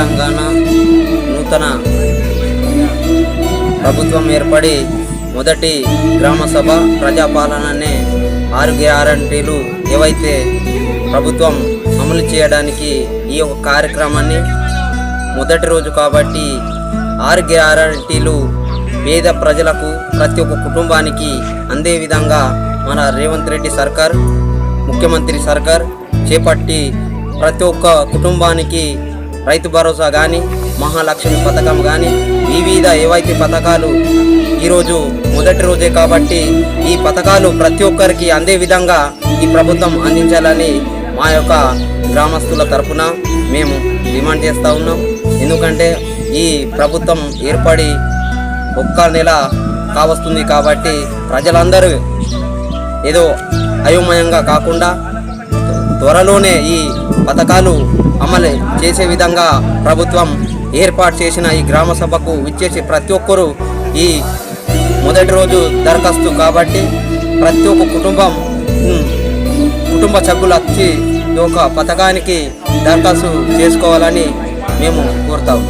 తెలంగాణ నూతన ప్రభుత్వం ఏర్పడి మొదటి గ్రామ సభ ప్రజాపాలననే ఆరు గ్యారంటీలు ఏవైతే ప్రభుత్వం అమలు చేయడానికి ఈ యొక్క కార్యక్రమాన్ని మొదటి రోజు కాబట్టి ఆరు గ్యారంటీలు పేద ప్రజలకు ప్రతి ఒక్క కుటుంబానికి అందే విధంగా మన రేవంత్ రెడ్డి సర్కార్ ముఖ్యమంత్రి సర్కార్ చేపట్టి ప్రతి ఒక్క కుటుంబానికి రైతు భరోసా కానీ మహాలక్ష్మి పథకం కానీ వివిధ ఏవైతే పథకాలు ఈరోజు మొదటి రోజే కాబట్టి ఈ పథకాలు ప్రతి ఒక్కరికి అందే విధంగా ఈ ప్రభుత్వం అందించాలని మా యొక్క గ్రామస్తుల తరపున మేము డిమాండ్ చేస్తూ ఉన్నాం. ఎందుకంటే ఈ ప్రభుత్వం ఏర్పడి ఒక్క నెల కావస్తుంది కాబట్టి ప్రజలందరూ ఏదో అయోమయంగా కాకుండా త్వరలోనే ఈ పథకాలు అమలు చేసే విధంగా ప్రభుత్వం ఏర్పాటు చేసిన ఈ గ్రామ సభకు విచ్చేసి ప్రతి ఒక్కరూ ఈ మొదటి రోజు దరఖాస్తు కాబట్టి ప్రతి ఒక్క కుటుంబం కుటుంబ సభ్యులు వచ్చి ఒక యొక్క పథకానికి దరఖాస్తు చేసుకోవాలని మేము కోరుతాము